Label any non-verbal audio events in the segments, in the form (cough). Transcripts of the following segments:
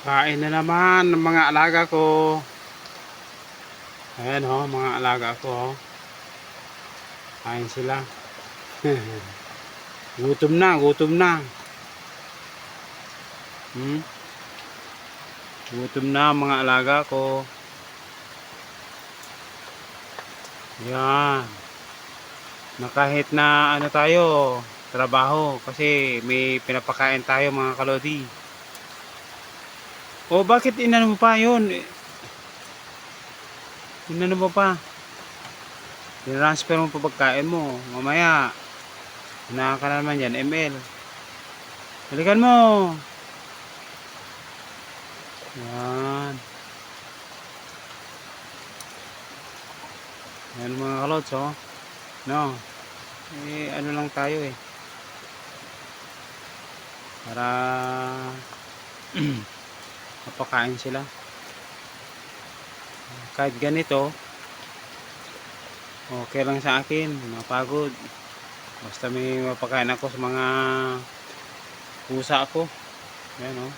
Kain na naman ng mga alaga ko. Ayan ho, mga alaga ko ho. Kain sila. (laughs) gutom na, gutom na. Hmm? Gutom na mga alaga ko. Yan. Na kahit na ano tayo, trabaho kasi may pinapakain tayo mga kalodi. O bakit inano mo pa yun? Inano mo pa? Transfer mo pa pagkain mo. Mamaya, hinaka na naman yan, ML. Balikan mo. Yan. Yan mga kalots, oh. No. Eh, ano lang tayo eh. Para (clears throat) mapakain sila. Kahit ganito, okay lang sa akin, mapagod. Basta may mapakain ako sa mga pusa ko. Yan oh.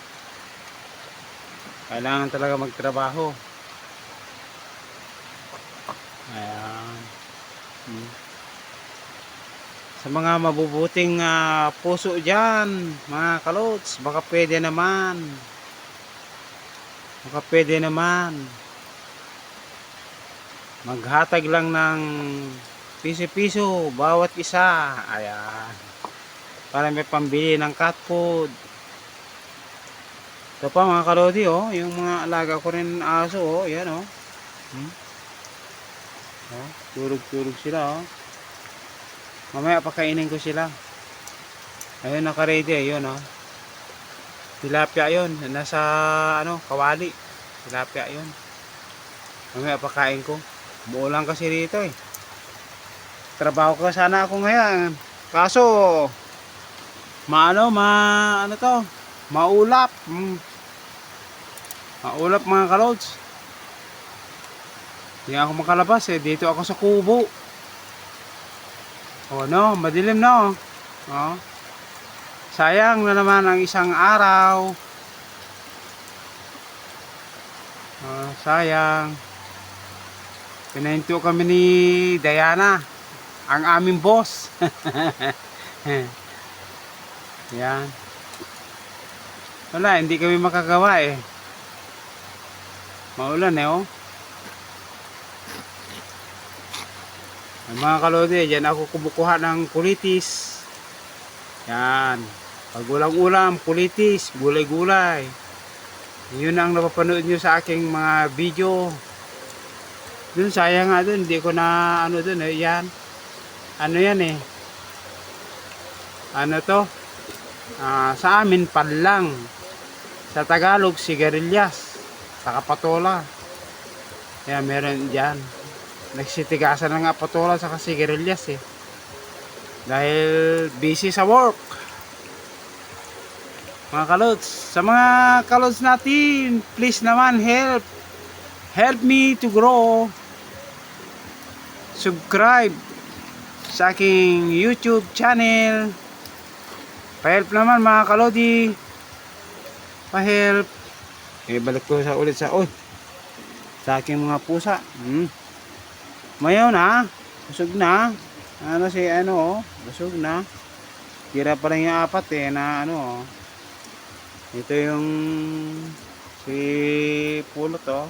Kailangan talaga magtrabaho. Ayan. Hmm. Sa mga mabubuting ah, puso dyan, mga kalots, baka pwede naman. Baka pwede naman. Maghatag lang ng piso-piso bawat isa. Ayan. Para may pambili ng cat food. Ito pa mga kalodi oh, yung mga alaga ko rin aso oh, yan oh. Hmm? Oh, turog-turog sila oh. Mamaya pakainin ko sila. Ayun naka-ready ayun oh. Tilapia yun, nasa ano, kawali. Tilapia yun. Mamaya pakain ko. Muulan kasi rito eh. Trabaho ko sana ako ngayon. Kaso, maano, ma, ano to, maulap. Mm. Maulap mga kalods. Hindi ako makalabas eh. Dito ako sa kubo. Oh no, madilim na oh. Oh. Sayang na naman ang isang araw. Oh, sayang. Pinahinto kami ni Diana, ang aming boss. (laughs) Yan. Wala, hindi kami makagawa eh. Maulan eh oh. Ang mga kalode, dyan ako kumukuha ng kulitis. Yan. Pag walang ulam, kulitis, gulay-gulay. Yun ang napapanood nyo sa aking mga video. Dun, sayang nga dun. Hindi ko na, ano dun eh, yan. Ano yan eh. Ano to? Ah, sa amin, panlang. Sa Tagalog, sigarilyas. Sa kapatola. Kaya meron dyan. Nagsitigasan na nga patola sa sigarilyas eh. Dahil busy sa work. Mga kalods, sa mga kalods natin, please naman help. Help me to grow. Subscribe sa aking YouTube channel. Pa-help naman mga kalodi. Pa-help. Eh, balik ko sa ulit sa, oh, sa aking mga pusa. Hmm. Mayaw na. Busog na. Ano si ano oh. Busog na. Tira pa lang yung apat eh na ano oh. Ito yung si pulot oh.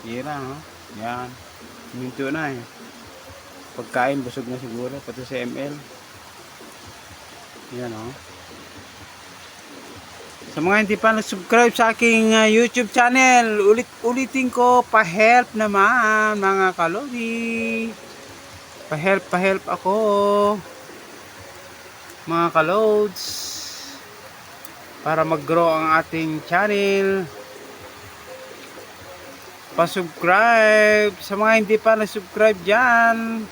Tira oh. Yan. Minto na eh. Pagkain busog na siguro pati si ML. Yan oh. Sa mga hindi pa nag-subscribe sa aking uh, YouTube channel, ulit-ulitin ko, pa-help naman mga kalodi. Pa-help, pa-help ako. Mga kalods. Para mag-grow ang ating channel. Pa-subscribe. Sa mga hindi pa nag-subscribe dyan,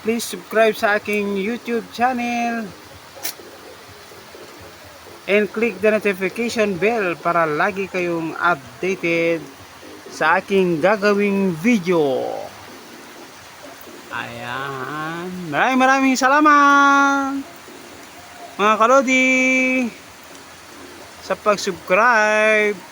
please subscribe sa aking YouTube channel and click the notification bell para lagi kayong updated sa aking gagawing video. Ayan. Maraming maraming salamat mga kalodi sa pag-subscribe.